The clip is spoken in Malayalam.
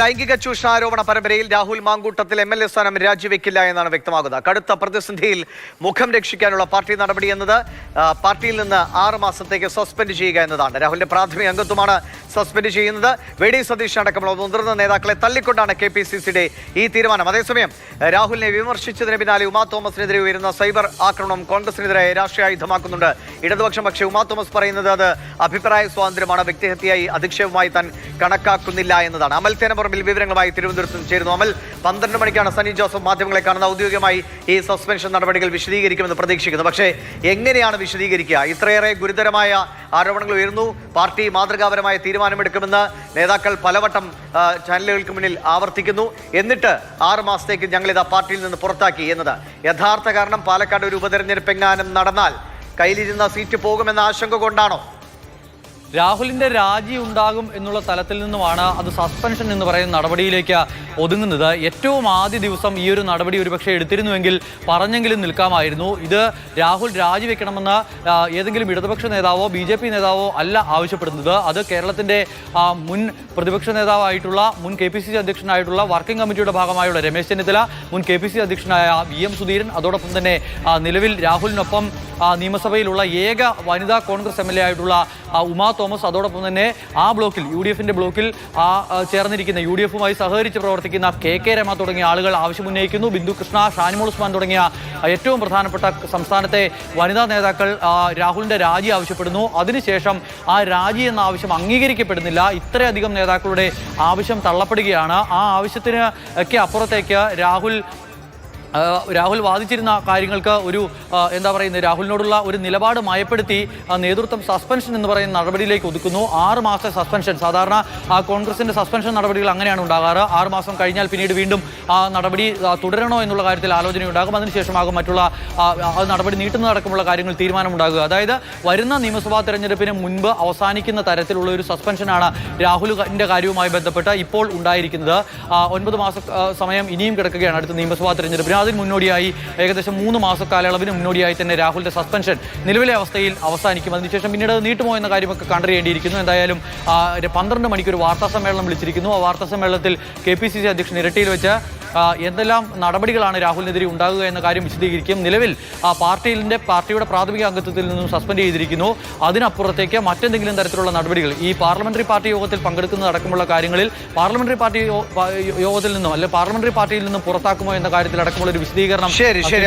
ലൈംഗിക ചൂഷണാരോപണ പരമ്പരയിൽ Rahul Mamkootathil M L A സ്ഥാനം രാജിവെക്കില്ല എന്നാണ് വ്യക്തമാകുന്നത്. കടുത്ത പ്രതിസന്ധിയിൽ മുഖം രക്ഷിക്കാനുള്ള പാർട്ടി നടപടി എന്നത് പാർട്ടിയിൽ നിന്ന് ആറ് മാസത്തേക്ക് സസ്പെൻഡ് ചെയ്യുക എന്നതാണ്. രാഹുലിന്റെ പ്രാഥമിക അംഗത്വമാണ് സസ്പെൻഡ് ചെയ്യുന്നത്. വി ഡി സതീഷ് അടക്കമുള്ള മുതിർന്ന നേതാക്കളെ തള്ളിക്കൊണ്ടാണ് കെ പി സി സിയുടെ ഈ തീരുമാനം. അതേസമയം രാഹുലിനെ വിമർശിച്ചതിന് പിന്നാലെ ഉമാ തോമസിനെതിരെ ഉയരുന്ന സൈബർ ആക്രമണം കോൺഗ്രസിനെതിരെ രാഷ്ട്രീയ ആയുധമാക്കുന്നുണ്ട്. ഇടതുപക്ഷം പക്ഷേ ഉമാ തോമസ് പറയുന്നത് അത് അഭിപ്രായ സ്വാതന്ത്ര്യമാണ് വ്യക്തിഹത്യയായി അധിക്ഷേപമായി താൻ കണക്കാക്കുന്നില്ല എന്നതാണ്. അമൽ തേനപ്പുറമ്പിൽ വിവരങ്ങളുമായി തിരുവനന്തപുരത്ത് ചേരുന്നു. അമൽ പന്ത്രണ്ട് മണിക്കാണ് സണ്ണി ജോസഫ് മാധ്യമങ്ങളെ കാണുന്ന ഔദ്യോഗികമായി ഈ സസ്പെൻഷൻ നടപടികൾ വിശദീകരിക്കുമെന്ന് പ്രതീക്ഷിക്കുന്നു. പക്ഷേ എങ്ങനെയാണ് വിശദീകരിക്കുക? ഇത്രയേറെ ഗുരുതരമായ ആരോപണങ്ങൾ ഉയർന്നു പാർട്ടി മാതൃകാപരമായ തീരുമാനമെടുക്കുമെന്ന് നേതാക്കൾ പലവട്ടം ചാനലുകൾക്ക് മുന്നിൽ ആവർത്തിക്കുന്നു. എന്നിട്ട് ആറ് മാസത്തേക്ക് ഞങ്ങളിതാ പാർട്ടിയിൽ നിന്ന് പുറത്താക്കി എന്നത് യഥാർത്ഥ കാരണം. പാലക്കാട് ഒരു ഉപതെരഞ്ഞെടുപ്പ് എങ്ങാനും നടന്നാൽ കയ്യിലിരുന്ന സീറ്റ് പോകുമെന്ന ആശങ്ക കൊണ്ടാണോ രാഹുലിന്റെ രാജി ഉണ്ടാകും എന്നുള്ള തലത്തിൽ നിന്നുമാണ് അത് സസ്പെൻഷൻ എന്ന് പറയുന്ന നടപടിയിലേക്ക് ഒതുങ്ങുന്നത്. ഏറ്റവും ആദ്യ ദിവസം ഈ ഒരു നടപടി ഒരുപക്ഷെ എടുത്തിരുന്നുവെങ്കിൽ പറഞ്ഞെങ്കിലും നിൽക്കാമായിരുന്നു. ഇത് രാഹുൽ രാജിവെക്കണമെന്ന് ഏതെങ്കിലും ഇടതുപക്ഷ നേതാവോ ബി നേതാവോ അല്ല ആവശ്യപ്പെടുന്നത്. അത് കേരളത്തിന്റെ മുൻ പ്രതിപക്ഷ നേതാവായിട്ടുള്ള മുൻ കെ പി സി സി അധ്യക്ഷനായിട്ടുള്ള വർക്കിംഗ് കമ്മിറ്റിയുടെ ഭാഗമായുള്ള രമേശ് ചെന്നിത്തല മുൻ കെ പി സി അധ്യക്ഷനായ വി എം സുധീരൻ അതോടൊപ്പം തന്നെ നിലവിൽ രാഹുലിനൊപ്പം നിയമസഭയിലുള്ള ഏക വനിതാ കോൺഗ്രസ് എം എൽ എ ആയിട്ടുള്ള ഉമാ തോമസ്. അതോടൊപ്പം തന്നെ ആ ബ്ലോക്കിൽ യു ഡി എഫിന്റെ ബ്ലോക്കിൽ ചേർന്നിരിക്കുന്ന യു ഡി എഫുമായി സഹകരിച്ച് പ്രവർത്തിക്കുന്ന കെ കെ രമ തുടങ്ങിയ ആളുകൾ ആവശ്യമുന്നയിക്കുന്നു. ബിന്ദു കൃഷ്ണ ഷാനിമോൾ ഉസ്മാൻ തുടങ്ങിയ ഏറ്റവും പ്രധാനപ്പെട്ട സംസ്ഥാനത്തെ വനിതാ നേതാക്കൾ രാഹുലിന്റെ രാജി ആവശ്യപ്പെടുന്നു. അതിനുശേഷം ആ രാജി എന്ന ആവശ്യം അംഗീകരിക്കപ്പെടുന്നില്ല. ഇത്രയധികം നേതാക്കളുടെ ആവശ്യം തള്ളപ്പെടുകയാണ്. ആ ആവശ്യത്തിന് ഒക്കെ അപ്പുറത്തേക്ക് രാഹുൽ രാഹുൽ വാദിച്ചിരുന്ന കാര്യങ്ങൾക്ക് ഒരു എന്താ പറയുന്നത് രാഹുലിനോടുള്ള ഒരു നിലപാട് മയപ്പെടുത്തി നേതൃത്വം സസ്പെൻഷൻ എന്ന് പറയുന്ന നടപടിയിലേക്ക് ഒതുക്കുന്നു. ആറ് മാസത്തെ സസ്പെൻഷൻ സാധാരണ കോൺഗ്രസിന്റെ സസ്പെൻഷൻ നടപടികൾ അങ്ങനെയാണ് ഉണ്ടാകാറ്. ആറ് മാസം കഴിഞ്ഞാൽ പിന്നീട് വീണ്ടും ആ നടപടി തുടരണോ എന്നുള്ള കാര്യത്തിൽ ആലോചന ആലോചനയുണ്ടാകും അതിനുശേഷമാകും മറ്റുള്ള നടപടി നീട്ടുന്നതടക്കമുള്ള കാര്യങ്ങൾ തീരുമാനമുണ്ടാകുക. അതായത് വരുന്ന നിയമസഭാ തെരഞ്ഞെടുപ്പിന് മുൻപ് അവസാനിക്കുന്ന തരത്തിലുള്ള ഒരു സസ്പെൻഷനാണ് രാഹുലിന്റെ കാര്യവുമായി ബന്ധപ്പെട്ട് ഇപ്പോൾ ഉണ്ടായിരിക്കുന്നത്. ഒൻപത് മാസ സമയം ഇനിയും കിടക്കുകയാണ് അടുത്ത നിയമസഭാ തെരഞ്ഞെടുപ്പിന്. അതിന് മുന്നോടിയായി ഏകദേശം മൂന്ന് മാസ കാലയളവിന് മുന്നോടിയായി തന്നെ രാഹുലിന്റെ സസ്പെൻഷൻ നിലവിലെ അവസ്ഥയിൽ അവസാനിക്കും. അതിനുശേഷം പിന്നീട് നീട്ടുമോ എന്ന കാര്യമൊക്കെ കണ്ടറിയേണ്ടിയിരിക്കുന്നു. എന്തായാലും പന്ത്രണ്ട് മണിക്ക് ഒരു വാർത്താ സമ്മേളനം വിളിച്ചിരിക്കുന്നു. ആ വാർത്താ സമ്മേളനത്തിൽ കെ പി സി സി അധ്യക്ഷൻ ഇരട്ടിയിൽ വെച്ച് എന്തെല്ലാം നടപടികളാണ് രാഹുലിനെതിരെ ഉണ്ടാകുക എന്ന കാര്യം വിശദീകരിക്കും. നിലവിൽ ആ പാർട്ടിയിലെ പാർട്ടിയുടെ പ്രാഥമിക അംഗത്വത്തിൽ നിന്നും സസ്പെൻഡ് ചെയ്തിരിക്കുന്നു. അതിനപ്പുറത്തേക്ക് മറ്റെന്തെങ്കിലും തരത്തിലുള്ള നടപടികൾ ഈ പാർലമെന്ററി പാർട്ടി യോഗത്തിൽ പങ്കെടുക്കുന്നതടക്കമുള്ള കാര്യങ്ങളിൽ പാർലമെന്ററി പാർട്ടി യോഗത്തിൽ നിന്നും അല്ലെങ്കിൽ പാർലമെന്ററി പാർട്ടിയിൽ നിന്നും പുറത്താക്കുമോ എന്ന കാര്യത്തിൽ അടക്കമുള്ള ഒരു വിശദീകരണം ശരി ശരി.